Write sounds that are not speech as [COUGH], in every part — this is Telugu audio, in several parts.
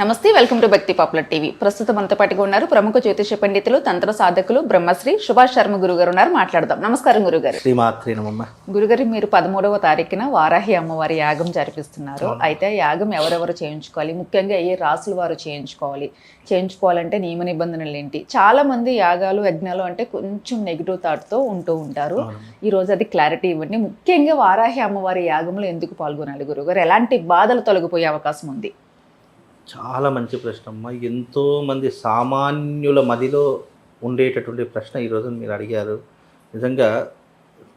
నమస్తే welcome to Bhakti popular TV. ప్రస్తుతం మనతో పాటుగా ఉన్నారు ప్రముఖ జ్యోతిష పండితులు తంత్ర సాధకులు బ్రహ్మశ్రీ సుభాష్ శర్మ గురుగారు ఉన్నారు. మాట్లాడదాం. నమస్కారం గురుగారు. గురుగారు మీరు పదమూడవ తారీఖున వారాహి అమ్మవారి యాగం జరిపిస్తున్నారు. అయితే యాగం ఎవరెవరు చేయించుకోవాలి? ముఖ్యంగా ఏ రాసుల వారు చేయించుకోవాలి? చేయించుకోవాలంటే నియమ నిబంధనలు ఏంటి? చాలా మంది యాగాలు యజ్ఞాలు అంటే కొంచెం నెగిటివ్ థాట్తో ఉంటూ ఉంటారు. ఈ రోజు అది క్లారిటీ ఇవ్వండి. ముఖ్యంగా వారాహి అమ్మవారి యాగంలో ఎందుకు పాల్గొనాలి గురుగారు? ఎలాంటి బాధలు తొలగిపోయే అవకాశం ఉంది? చాలా మంచి ప్రశ్న అమ్మ. ఎంతోమంది సామాన్యుల మదిలో ఉండేటటువంటి ప్రశ్న ఈరోజు మీరు అడిగారు. నిజంగా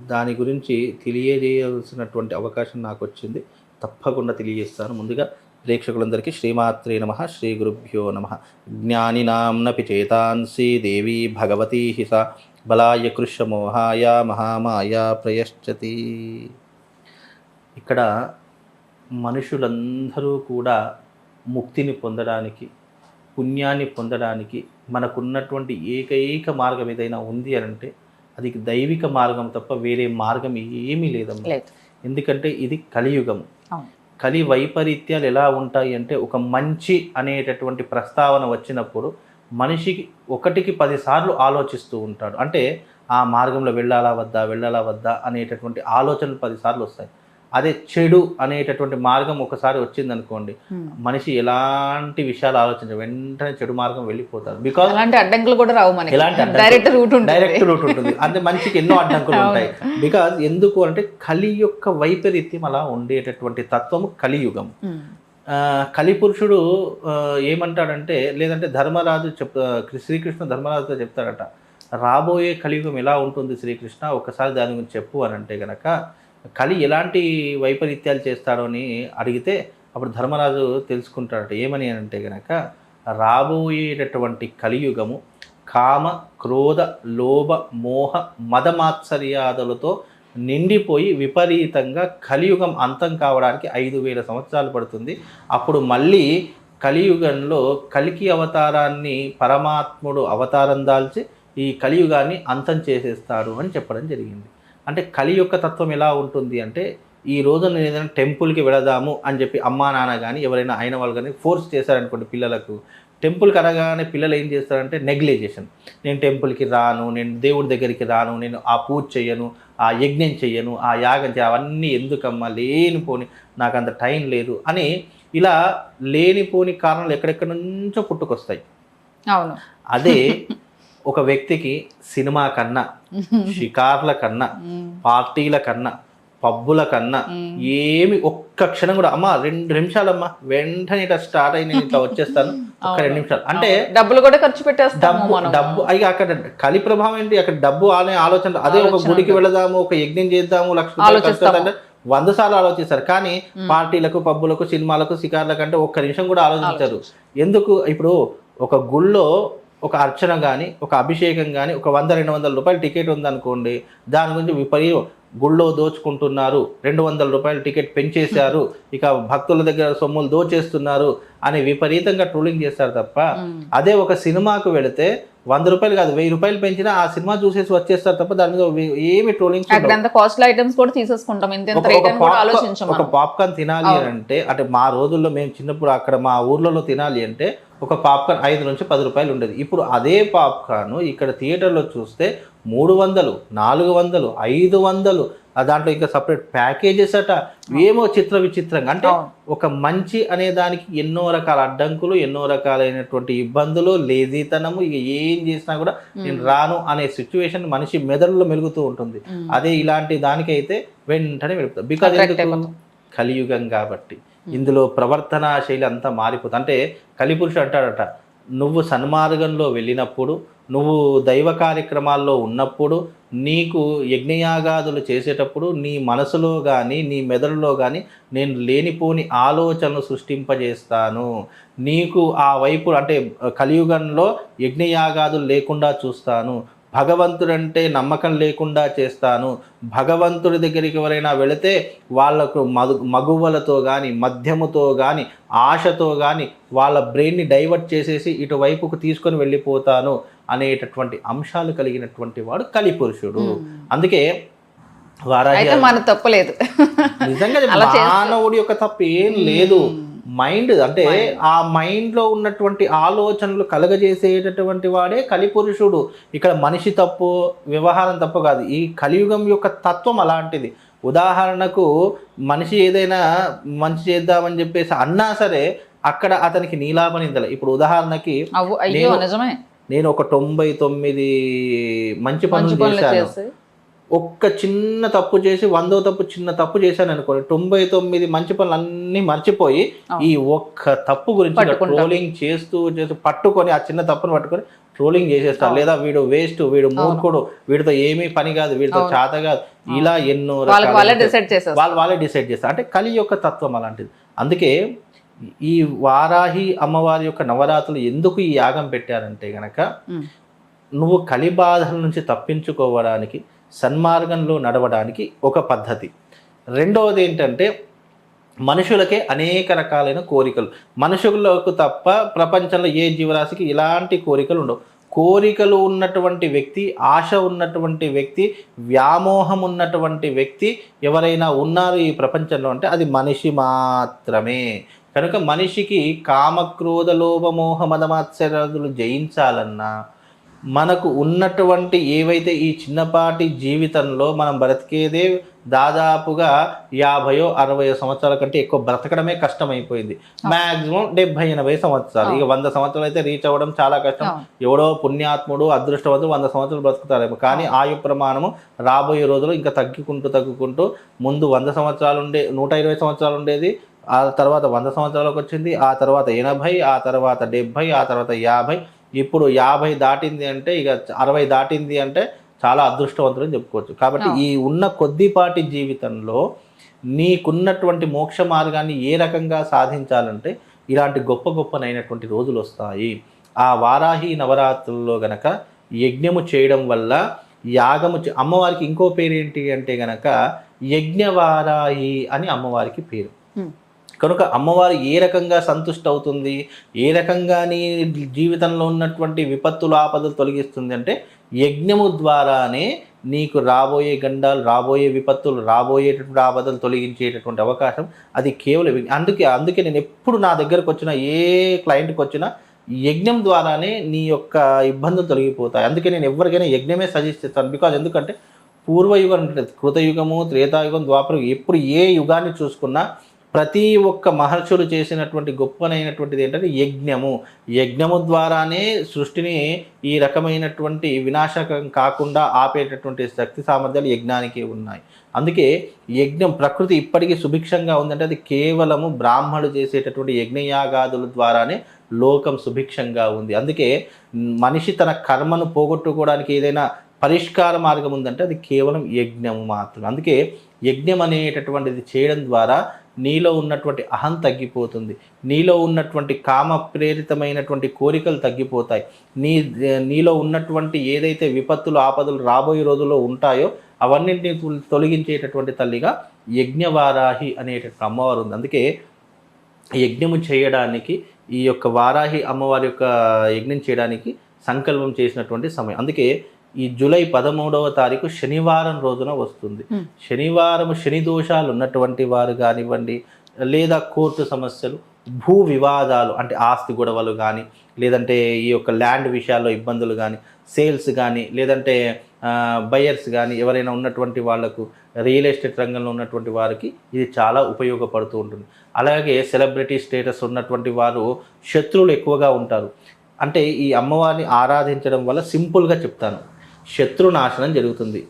దాని గురించి తెలియజేయాల్సినటువంటి అవకాశం నాకు వచ్చింది. తప్పకుండా తెలియజేస్తాను. ముందుగా ప్రేక్షకులందరికీ శ్రీమాత్రే నమ శ్రీ గురుభ్యో నమ. జ్ఞానినాంనపి చేతాంసి దేవి భగవతీ హిస బలాయ కృష్ణమోహాయ మహామాయా ప్రయశ్చతి. ఇక్కడ మనుషులందరూ కూడా ముక్తిని పొందడానికి పుణ్యాన్ని పొందడానికి మనకున్నటువంటి ఏకైక మార్గం ఏదైనా ఉంది అని అంటే అది దైవిక మార్గం తప్ప వేరే మార్గం ఏమీ లేదమ్మా. లేదు. ఎందుకంటే ఇది కలియుగం. కలి వైపరీత్యాలు ఎలా ఉంటాయి అంటే ఒక మంచి అనేటటువంటి ప్రస్తావన వచ్చినప్పుడు మనిషికి ఒకటికి పదిసార్లు ఆలోచిస్తూ ఉంటాడు. అంటే ఆ మార్గంలో వెళ్ళాలా వద్దా వెళ్ళాలా వద్దా అనేటటువంటి ఆలోచనలు పదిసార్లు వస్తాయి. అదే చెడు అనేటటువంటి మార్గం ఒకసారి వచ్చిందనుకోండి. మనిషి ఎలాంటి విషయాలు ఆలోచించ వెంటనే చెడు మార్గం వెళ్ళిపోతారు. బికాజ్ అలాంటి అడ్డంకులు కూడా రావు మనకి. ఎలాంటి? డైరెక్ట్ రూట్ ఉంటుంది. డైరెక్ట్ రూట్ ఉంటుంది. అంటే మనిషికి ఎన్నో అడ్డంకులు [LAUGHS] ఉంటాయి. బికాజ్ ఎందుకు అంటే కలి యొక్క వైపరీత్యం అలా ఉండేటటువంటి తత్వము కలియుగం. కలిపురుషుడు ఏమంటాడంటే లేదంటే ధర్మరాజు చెప్ శ్రీకృష్ణ ధర్మరాజుతో చెప్తాడట రాబోయే కలియుగం ఎలా ఉంటుంది శ్రీకృష్ణ? ఒకసారి దాని గురించి చెప్పు అని అంటే గనక కలి ఎలాంటి వైపరీత్యాలు చేస్తాడో అని అడిగితే అప్పుడు ధర్మరాజు తెలుసుకుంటాడట ఏమని అని అంటే గనక రాబోయేటటువంటి కలియుగము కామ క్రోధ లోభ మోహ మదమాత్సర్యాదులతో నిండిపోయి విపరీతంగా కలియుగం అంతం కావడానికి ఐదు వేల సంవత్సరాలు పడుతుంది. అప్పుడు మళ్ళీ కలియుగంలో కలికి అవతారాన్ని పరమాత్ముడు అవతారం దాల్చి ఈ కలియుగాన్ని అంతం చేసేస్తాడు అని చెప్పడం జరిగింది. అంటే కలి యొక్క తత్వం ఎలా ఉంటుంది అంటే ఈ రోజు నేను ఏదైనా టెంపుల్కి వెళదాము అని చెప్పి అమ్మా నాన్న కానీ ఎవరైనా అయిన వాళ్ళు కానీ ఫోర్స్ చేశారనుకోండి పిల్లలకు టెంపుల్కి అనగానే పిల్లలు ఏం చేస్తారంటే నెగ్లిజేషన్. నేను టెంపుల్కి రాను నేను దేవుడి దగ్గరికి రాను నేను ఆ పూజ చెయ్యను ఆ యజ్ఞం చెయ్యను ఆ యాగం చేయ అవన్నీ ఎందుకమ్మా లేనిపోని నాకు అంత టైం లేదు అని ఇలా లేనిపోని కారణాలు ఎక్కడెక్కడి నుంచో పుట్టుకొస్తాయి. అవును. అదే [LAUGHS] ఒక వ్యక్తికి సినిమా కన్నా [LAUGHS] షికార్ల కన్నా. పార్టీల కన్నా పబ్బుల కన్నా ఏమి ఒక్క క్షణం కూడా అమ్మా రెండు నిమిషాలమ్మా వెంటనే ఇట్లా స్టార్ట్ అయి నేను ఇట్లా వచ్చేస్తాను ఒక్క రెండు నిమిషాలు. అంటే డబ్బులు కూడా ఖర్చు డబ్బు డబ్బు అయ్యి అక్కడ కలి ప్రభావం ఏంటి? అక్కడ డబ్బు అనే ఆలోచన అదే ఒక గుడికి వెళదాము ఒక యజ్ఞం చేద్దాము లక్ష అంటే వంద సార్లు ఆలోచిస్తారు. కానీ పార్టీలకు పబ్బులకు సినిమాలకు షికార్లకు అంటే ఒక్క నిమిషం కూడా ఆలోచించరు. ఎందుకు? ఇప్పుడు ఒక గుళ్ళో ఒక అర్చన కానీ ఒక అభిషేకం కానీ ఒక వంద రెండు వందల రూపాయల టికెట్ ఉందనుకోండి దాని గురించి విపరీతం గుళ్ళో దోచుకుంటున్నారు రెండు వందల రూపాయల టికెట్ పెంచేశారు ఇక భక్తుల దగ్గర సొమ్ములు దోచేస్తున్నారు అని విపరీతంగా ట్రోలింగ్ చేస్తారు తప్ప. అదే ఒక సినిమాకు వెళితే వంద రూపాయలు కాదు వెయ్యి రూపాయలు పెంచినా ఆ సినిమా చూసేసి వచ్చేస్తారు తప్ప దాని మీద ఏమి అంత కాస్ట్లీ ఐటమ్స్ కూడా తీసేసుకుంటాం ఒక పాప్కార్న్ తినాలి అని అంటే అంటే మా రోజుల్లో మేము చిన్నప్పుడు అక్కడ మా ఊర్లలో తినాలి అంటే ఒక పాప్కార్న్ ఐదు నుంచి పది రూపాయలు ఉండేది. ఇప్పుడు అదే పాప్కార్న్ ఇక్కడ థియేటర్లో చూస్తే మూడు వందలు నాలుగు వందలు ఐదు వందలు దాంట్లో ఇంకా సపరేట్ ప్యాకేజెస్ అట. ఏమో చిత్ర విచిత్రంగా. అంటే. ఒక మంచి అనే దానికి ఎన్నో రకాల అడ్డంకులు ఎన్నో రకాలైనటువంటి ఇబ్బందులు లేజీతనము ఇక ఏం చేసినా కూడా నేను రాను అనే సిచ్యువేషన్ మనిషి మెదడులో మెలుగుతూ ఉంటుంది. అదే ఇలాంటి దానికైతే వెంటనే వెళుతుంది బికాజ్. కలియుగం కాబట్టి. ఇందులో ప్రవర్తన శైలి అంతా మారిపోతుంది. అంటే కలిపురుషుడు అంటాడట నువ్వు సన్మార్గంలో వెళ్ళినప్పుడు నువ్వు దైవ కార్యక్రమాల్లో ఉన్నప్పుడు నీకు యజ్ఞయాగాదులు చేసేటప్పుడు నీ మనసులో కానీ నీ మెదడులో కానీ నేను లేనిపోని ఆలోచనలు సృష్టింపజేస్తాను. నీకు ఆ వైపు అంటే కలియుగంలో యజ్ఞయాగాదులు లేకుండా చూస్తాను. భగవంతుడంటే నమ్మకం లేకుండా చేస్తాను. భగవంతుడి దగ్గరికి ఎవరైనా వెళితే వాళ్ళకు మధు మగువలతో కానీ మద్యముతో కానీ ఆశతో కానీ వాళ్ళ బ్రెయిన్ని డైవర్ట్ చేసేసి ఇటువైపుకు తీసుకొని వెళ్ళిపోతాను అనేటటువంటి అంశాలు కలిగినటువంటి వాడు కలిపురుషుడు. అందుకే అయితే మన తప్పలేదు నిజంగా మానవుడి యొక్క తప్పు ఏం లేదు. మైండ్ అంటే ఆ మైండ్లో ఉన్నటువంటి ఆలోచనలు కలగజేసేటటువంటి వాడే కలిపురుషుడు. ఇక్కడ మనిషి తప్పు వ్యవహారం తప్పు కాదు. ఈ కలియుగం యొక్క తత్వం అలాంటిది. ఉదాహరణకు మనిషి ఏదైనా మంచి చేద్దామని చెప్పేసి అన్నా సరే అక్కడ అతనికి నీలాపనిందల ఇప్పుడు ఉదాహరణకి నిజమే. నేను ఒక తొంభై తొమ్మిది మంచి పనులు చేశాను. ఒక్క చిన్న తప్పు చేసి వందో తప్పు చిన్న తప్పు చేశాను అనుకోండి తొంభై తొమ్మిది మంచి పనులు అన్ని మర్చిపోయి. ఈ ఒక్క తప్పు గురించి. ట్రోలింగ్ చేస్తూ చేస్తూ పట్టుకొని ఆ చిన్న తప్పును పట్టుకొని ట్రోలింగ్ చేసేస్తారు. లేదా వీడు వేస్ట్ వీడు మూర్ఖుడు వీడితో ఏమీ పని కాదు వీడితో. చేత కాదు ఇలా ఎన్నో వాళ్ళే డిసైడ్ చేసేస్తారు వాళ్ళు వాళ్ళే డిసైడ్ చేస్తారు అంటే కలి యొక్క తత్వం అలాంటిది అందుకే ఈ వారాహి అమ్మవారి యొక్క నవరాత్రులు ఎందుకు ఈ యాగం పెట్టారంటే గనక. నువ్వు కలి బాధల నుంచి తప్పించుకోవడానికి సన్మార్గంలో నడవడానికి ఒక పద్ధతి. రెండవది ఏంటంటే మనుషులకే అనేక రకాలైన కోరికలు. మనుషులకు తప్ప ప్రపంచంలో ఏ జీవరాశికి ఇలాంటి కోరికలు ఉండవు. కోరికలు ఉన్నటువంటి వ్యక్తి ఆశ ఉన్నటువంటి వ్యక్తి వ్యామోహం ఉన్నటువంటి వ్యక్తి ఎవరైనా ఉన్నారు ఈ ప్రపంచంలో అంటే అది మనిషి మాత్రమే. కనుక మనిషికి కామక్రోధ లోభమోహ మదమాత్సరాదులు జయించాలన్నా మనకు ఉన్నటువంటి ఏవైతే ఈ చిన్నపాటి జీవితంలో మనం బ్రతికేదే దాదాపుగా యాభయో అరవయో సంవత్సరాల కంటే ఎక్కువ బ్రతకడమే కష్టమైపోయింది. మాక్సిమం డెబ్బై ఎనభై సంవత్సరాలు. ఇక వంద సంవత్సరాలు అయితే రీచ్ అవ్వడం చాలా కష్టం. ఎవడో పుణ్యాత్ముడు అదృష్టవంతుడు వంద సంవత్సరాలు బ్రతుకుతారేమో. కానీ ఆయు ప్రమాణము రాబోయే రోజులు ఇంకా తగ్గుకుంటూ తగ్గుకుంటూ ముందు వంద సంవత్సరాలు ఉండే నూట ఇరవై సంవత్సరాలు ఉండేది. ఆ తర్వాత వంద సంవత్సరాలకు వచ్చింది. ఆ తర్వాత ఎనభై ఆ తర్వాత డెబ్భై ఆ తర్వాత యాభై ఇప్పుడు యాభై దాటింది అంటే ఇక అరవై దాటింది అంటే చాలా అదృష్టవంతులు అని చెప్పుకోవచ్చు. కాబట్టి ఈ ఉన్న కొద్దిపాటి జీవితంలో నీకున్నటువంటి మోక్ష మార్గాన్ని ఏ రకంగా సాధించాలంటే ఇలాంటి గొప్ప గొప్పనైనటువంటి రోజులు వస్తాయి. ఆ వారాహి నవరాత్రుల్లో గనక యజ్ఞము చేయడం వల్ల యాగము అమ్మవారికి ఇంకో పేరు ఏంటి అంటే గనక యజ్ఞవారాహి అని అమ్మవారికి పేరు. కనుక అమ్మవారు ఏ రకంగా సంతుష్టి అవుతుంది ఏ రకంగా నీ జీవితంలో ఉన్నటువంటి విపత్తులు ఆపదలు తొలగిస్తుంది అంటే యజ్ఞము ద్వారానే నీకు రాబోయే గండాలు రాబోయే విపత్తులు రాబోయేటటువంటి ఆపదలు తొలగించేటటువంటి అవకాశం అది కేవలం అందుకే అందుకే నేను ఎప్పుడు నా దగ్గరకు వచ్చిన ఏ క్లయింట్కి వచ్చినా యజ్ఞం ద్వారానే నీ యొక్క ఇబ్బందులు తొలగిపోతాయి. అందుకే నేను ఎవరికైనా యజ్ఞమే సజెస్ట్ చేస్తాను. బికాజ్ ఎందుకంటే పూర్వయుగం అంటే కృతయుగము త్రేతాయుగం ద్వాపరయుగం ఎప్పుడు ఏ యుగాన్ని చూసుకున్నా ప్రతి ఒక్క మహర్షులు చేసినటువంటి గొప్పనైనటువంటిది ఏంటంటే యజ్ఞము. యజ్ఞము ద్వారానే సృష్టిని ఈ రకమైనటువంటి వినాశకం కాకుండా ఆపేటటువంటి శక్తి సామర్థ్యాలు యజ్ఞానికి ఉన్నాయి. అందుకే యజ్ఞం ప్రకృతి ఇప్పటికీ సుభిక్షంగా ఉందంటే అది కేవలము బ్రాహ్మణులు చేసేటటువంటి యజ్ఞయాగాదుల ద్వారానే లోకం సుభిక్షంగా ఉంది. అందుకే మనిషి తన కర్మను పోగొట్టుకోవడానికి ఏదైనా పరిష్కార మార్గం ఉందంటే అది కేవలం యజ్ఞము మాత్రమే. అందుకే యజ్ఞం అనేటటువంటిది చేయడం ద్వారా నీలో ఉన్నటువంటి అహం తగ్గిపోతుంది. నీలో ఉన్నటువంటి కామ ప్రేరితమైనటువంటి కోరికలు తగ్గిపోతాయి. నీ నీలో ఉన్నటువంటి ఏదైతే విపత్తులు ఆపదలు రాబోయే రోజుల్లో ఉంటాయో అవన్నింటినీ తొలగించేటటువంటి తల్లిగా యజ్ఞవారాహి అనేటటువంటి అమ్మవారు ఉంది. అందుకే యజ్ఞము చేయడానికి ఈ యొక్క వారాహి అమ్మవారి యొక్క యజ్ఞం చేయడానికి సంకల్పం చేసినటువంటి సమయం. అందుకే ఈ జూలై పదమూడవ తారీఖు శనివారం రోజున వస్తుంది. శనివారం శని దోషాలు ఉన్నటువంటి వారు కానివ్వండి లేదా కోర్టు సమస్యలు భూ వివాదాలు అంటే ఆస్తి గొడవలు కానీ లేదంటే ఈ యొక్క ల్యాండ్ విషయాల్లో ఇబ్బందులు కానీ సేల్స్ కానీ లేదంటే బయర్స్ కానీ ఎవరైనా ఉన్నటువంటి వాళ్ళకు రియల్ ఎస్టేట్ రంగంలో ఉన్నటువంటి వారికి ఇది చాలా ఉపయోగపడుతూ ఉంటుంది. అలాగే సెలబ్రిటీ స్టేటస్ ఉన్నటువంటి వారు శత్రువులు ఎక్కువగా ఉంటారు. అంటే ఈ అమ్మవారిని ఆరాధించడం వల్ల సింపుల్గా చెప్తాను. శత్రు నాశనం జరుగుతుంది.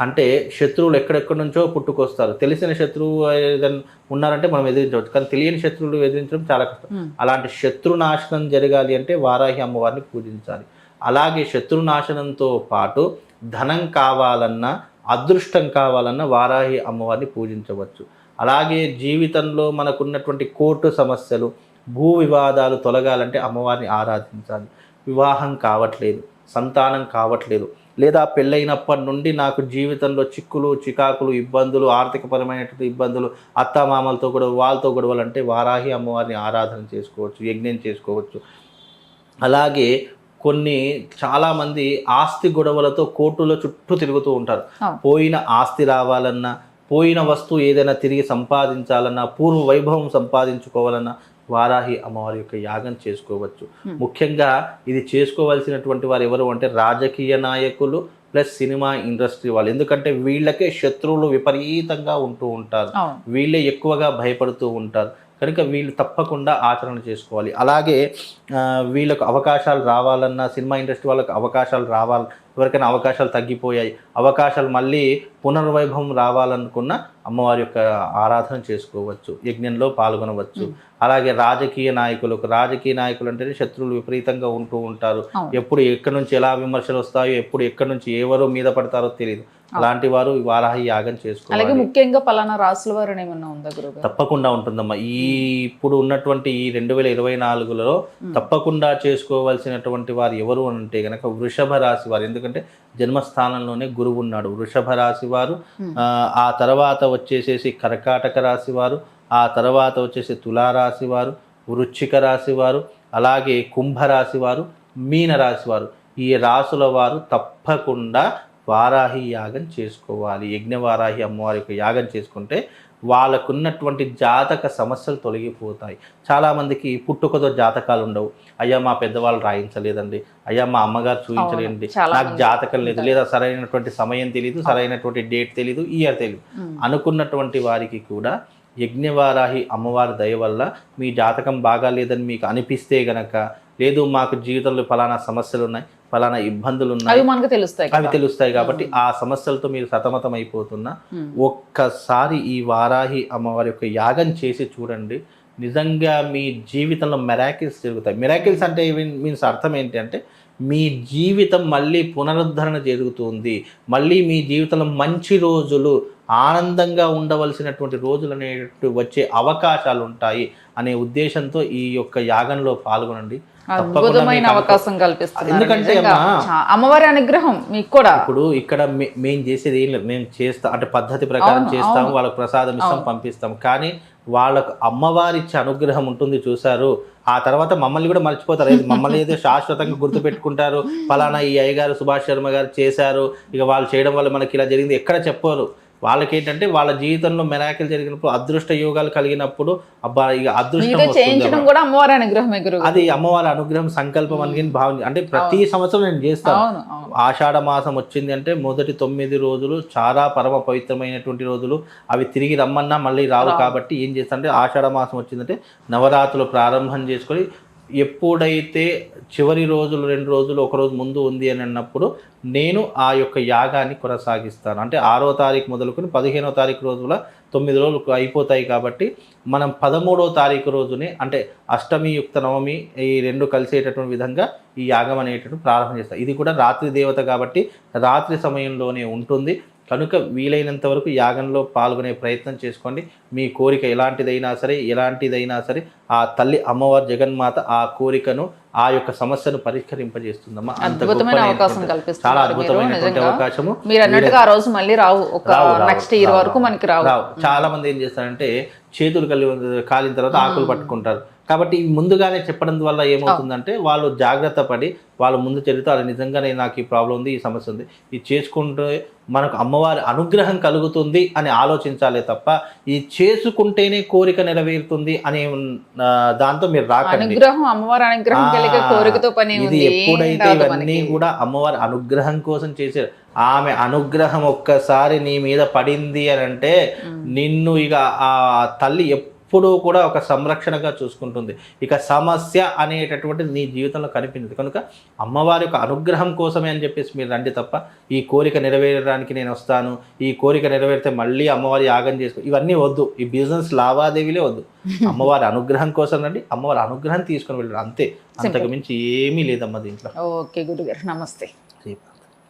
అంటే శత్రువులు ఎక్కడెక్కడి నుంచో పుట్టుకొస్తారు. తెలిసిన శత్రువు ఏదైనా ఉన్నారంటే మనం ఎదిరించవచ్చు. కానీ తెలియని శత్రువులు ఎదిరించడం చాలా కష్టం. అలాంటి శత్రు నాశనం జరగాలి అంటే వారాహి అమ్మవారిని పూజించాలి. అలాగే శత్రు నాశనంతో పాటు ధనం కావాలన్నా అదృష్టం కావాలన్నా వారాహి అమ్మవారిని పూజించవచ్చు. అలాగే జీవితంలో మనకున్నటువంటి కోర్టు సమస్యలు భూ వివాదాలు తొలగాలంటే అమ్మవారిని ఆరాధించాలి. వివాహం కావట్లేదు సంతానం కావట్లేదు. లేదా పెళ్ళైనప్పటి నుండి నాకు జీవితంలో చిక్కులు చికాకులు ఇబ్బందులు ఆర్థికపరమైనటువంటి ఇబ్బందులు అత్తామామలతో కూడా వాళ్ళతో గొడవలు అంటే వారాహి అమ్మవారిని ఆరాధన చేసుకోవచ్చు యజ్ఞం చేసుకోవచ్చు అలాగే కొన్ని చాలామంది ఆస్తి గొడవలతో కోర్టుల చుట్టూ తిరుగుతూ ఉంటారు. పోయిన ఆస్తి రావాలన్నా పోయిన వస్తువు ఏదైనా తిరిగి సంపాదించాలన్నా పూర్వ వైభవం సంపాదించుకోవాలన్నా వారాహి అమ్మవారి యొక్క యాగం చేసుకోవచ్చు. ముఖ్యంగా ఇది చేసుకోవాల్సినటువంటి వారు ఎవరు అంటే రాజకీయ నాయకులు ప్లస్ సినిమా ఇండస్ట్రీ వాళ్ళు. ఎందుకంటే వీళ్ళకే శత్రువులు విపరీతంగా ఉంటూ ఉంటారు. వీళ్ళే ఎక్కువగా భయపడుతూ ఉంటారు. కనుక వీళ్ళు తప్పకుండా ఆచరణ చేసుకోవాలి. అలాగే వీళ్ళకు అవకాశాలు రావాలన్నా సినిమా ఇండస్ట్రీ వాళ్ళకి అవకాశాలు రావాలి ఎవరికైనా అవకాశాలు తగ్గిపోయాయి. అవకాశాలు మళ్ళీ పునర్వైభవం రావాలనుకున్న అమ్మవారి యొక్క ఆరాధన చేసుకోవచ్చు. యజ్ఞంలో పాల్గొనవచ్చు. అలాగే రాజకీయ నాయకులకు రాజకీయ నాయకులు అంటేనే శత్రువులు విపరీతంగా ఉంటూ ఉంటారు. ఎప్పుడు ఎక్కడి నుంచి ఎలా విమర్శలు వస్తాయో ఎప్పుడు ఎక్కడి నుంచి ఎవరు మీద పడతారో తెలియదు. అలాంటి వారు వారాహి యాగం అలాగే చేసుకోవాలి ముఖ్యంగా పలానా రాసుల వారు ఏమన్నా ఉందా గురుగారు తప్పకుండా ఉంటుందమ్మా. ఈ ఇప్పుడు ఉన్నటువంటి ఈ రెండు వేల ఇరవై నాలుగులో తప్పకుండా చేసుకోవాల్సినటువంటి వారు ఎవరు అంటే గనక వృషభ రాశి వారు. ఎందుకంటే జన్మస్థానంలోనే గురువు ఉన్నాడు. వృషభ రాశి వారు ఆ, తర్వాత వచ్చేసేసి కర్కాటక రాశి వారు ఆ తర్వాత వచ్చేసి తులారాశి వారు వృచ్చిక రాశి వారు అలాగే కుంభరాశి వారు మీనరాశి వారు. ఈ రాసుల వారు తప్పకుండా వారాహి యాగం చేసుకోవాలి. యజ్ఞవారాహి అమ్మవారి యొక్క యాగం చేసుకుంటే వాళ్ళకున్నటువంటి జాతక సమస్యలు తొలగిపోతాయి. చాలామందికి పుట్టుకతో జాతకాలు ఉండవు. అయ్యా మా పెద్దవాళ్ళు రాయించలేదండి. అయ్యా మా అమ్మగారు చూపించలేదండి చాలా నాకు జాతకం లేదు. లేదా సరైనటువంటి సమయం తెలియదు సరైనటువంటి డేట్ తెలియదు ఇయర్ తెలియదు. అనుకున్నటువంటి వారికి కూడా యజ్ఞవారాహి అమ్మవారి దయ వల్ల మీ జాతకం బాగా లేదని మీకు అనిపిస్తే గనక లేదు మాకు జీవితంలో ఫలానా సమస్యలు ఉన్నాయి ఫలానా ఇబ్బందులు ఉన్నాయి మనకు తెలుస్తాయి అవి. తెలుస్తాయి కాబట్టి ఆ. సమస్యలతో మీరు సతమతం అయిపోతున్నా. ఒక్కసారి ఈ వారాహి అమ్మవారి యొక్క యాగం చేసి చూడండి. నిజంగా మీ జీవితంలో మెరాకిల్స్ జరుగుతాయి. మెరాకిల్స్ అంటే మీన్స్ అర్థం ఏంటి అంటే మీ జీవితం మళ్ళీ పునరుద్ధరణ జరుగుతుంది. మళ్ళీ మీ జీవితంలో మంచి రోజులు ఆనందంగా ఉండవలసినటువంటి రోజులు అనేటువంటి వచ్చే అవకాశాలు ఉంటాయి అనే ఉద్దేశంతో ఈ యొక్క యాగంలో పాల్గొనండి. అద్భుతమైన అవకాశం కల్పిస్తున్నారు ఎందుకంటే అమ్మవారి అనుగ్రహం మీకు కూడా. ఇప్పుడు ఇక్కడ మే- మేం చేసేది ఏం లేదు. మేము చేస్తాం అంటే పద్ధతి ప్రకారం చేస్తాం. వాళ్ళకి ప్రసాదం ఇస్తాం పంపిస్తాం. కానీ వాళ్ళకు అమ్మవారి ఇచ్చే అనుగ్రహం ఉంటుంది చూసారు ఆ తర్వాత మమ్మల్ని కూడా మర్చిపోతారు. మమ్మల్ని ఏదో శాశ్వతంగా గుర్తుపెట్టుకుంటారు. [LAUGHS] ఫలానా ఈ అయ్యగారు సుభాష్ శర్మ గారు చేశారు. ఇక వాళ్ళు చేయడం వల్ల మనకి ఇలా జరిగింది. ఎక్కడ చెప్పరు. వాళ్ళకి ఏంటంటే వాళ్ళ జీవితంలో మెరాకిల్ జరిగినప్పుడు అదృష్ట యోగాలు కలిగినప్పుడు అబ్బా ఇక అదృష్టం కూడా అమ్మవారి అనుగ్రహమే అది అమ్మవారి అనుగ్రహం సంకల్పం అని భావన అంటే ప్రతి సంవత్సరం నేను చేస్తాను ఆషాఢ మాసం వచ్చింది అంటే మొదటి తొమ్మిది రోజులు చాలా పరమ పవిత్రమైనటువంటి రోజులు. అవి తిరిగి రమ్మన్నా మళ్ళీ రావు కాబట్టి ఏం చేస్తానంటే ఆషాఢ మాసం వచ్చిందంటే నవరాత్రులు ప్రారంభం చేసుకొని ఎప్పుడైతే చివరి రోజులు రెండు రోజులు ఒక రోజు ముందు ఉంది అని అన్నప్పుడు నేను ఆ యొక్క యాగాన్ని కొనసాగిస్తాను. అంటే ఆరో తారీఖు మొదలుకొని పదిహేనో తారీఖు రోజుల తొమ్మిది రోజులు అయిపోతాయి కాబట్టి మనం పదమూడో తారీఖు రోజునే అంటే అష్టమి యుక్త నవమి ఈ రెండు కలిసేటటువంటి విధంగా ఈ యాగం అనేటటువంటి ప్రారంభం చేస్తాం ఇది కూడా రాత్రి దేవత కాబట్టి రాత్రి సమయంలోనే ఉంటుంది. కనుక వీలైనంత వరకు యాగంలో పాల్గొనే ప్రయత్నం చేసుకోండి. మీ కోరిక ఎలాంటిదైనా సరే ఎలాంటిదైనా సరే ఆ తల్లి అమ్మవారి జగన్మాత ఆ కోరికను ఆ యొక్క సమస్యను పరిష్కరింపజేస్తుందమ్మా. అంత అద్భుతమైన అవకాశం చాలా అద్భుతమైనటువంటి నిజంగా. అవకాశము. మీరు అన్నట్టుగా ఆ రోజు మళ్ళీ రావు. ఒక నెక్స్ట్ ఇయర్ వరకు మనకి రావు. రావు. చాలా మంది ఏం చేస్తారంటే చేతులు కలి కాలిన తర్వాత ఆకులు పట్టుకుంటారు. కాబట్టి ముందుగానే చెప్పడం వల్ల ఏమవుతుందంటే వాళ్ళు జాగ్రత్త పడి వాళ్ళు ముందు చదివితే అది నిజంగానే నాకు ఈ ప్రాబ్లం ఉంది ఈ సమస్య ఉంది. ఇది చేసుకుంటే మనకు అమ్మవారి అనుగ్రహం కలుగుతుంది అని ఆలోచించాలే తప్ప ఈ చేసుకుంటేనే కోరిక నెరవేరుతుంది అనే దాంతో మీరు రాకండి. అనుగ్రహం అమ్మవారి అనుగ్రహం కలిగే ఆ, కోరికతో పని ఇది ఎప్పుడైతే ఇవన్నీ. కూడా అమ్మవారి అనుగ్రహం కోసం చేశారు ఆమె అనుగ్రహం ఒక్కసారి నీ మీద పడింది అని అంటే నిన్ను ఇక ఆ తల్లి ఎప్పుడూ కూడా ఒక సంరక్షణగా చూసుకుంటుంది. ఇక సమస్య అనేటటువంటిది నీ జీవితంలో కనిపించదు. కనుక అమ్మవారి యొక్క అనుగ్రహం కోసమే అని చెప్పేసి మీరు రండి తప్ప ఈ కోరిక నెరవేరడానికి నేను వస్తాను ఈ కోరిక నెరవేరితే మళ్ళీ అమ్మవారి యాగం చేసుకో ఇవన్నీ వద్దు. ఈ బిజినెస్ లావాదేవీలే వద్దు. [LAUGHS] అమ్మవారి అనుగ్రహం కోసం రండి. అమ్మవారి అనుగ్రహం తీసుకొని వెళ్ళండి. అంతే. అంతకు మించి ఏమీ లేదమ్మా దీంట్లో. ఓకే గురుగారు. నమస్తే.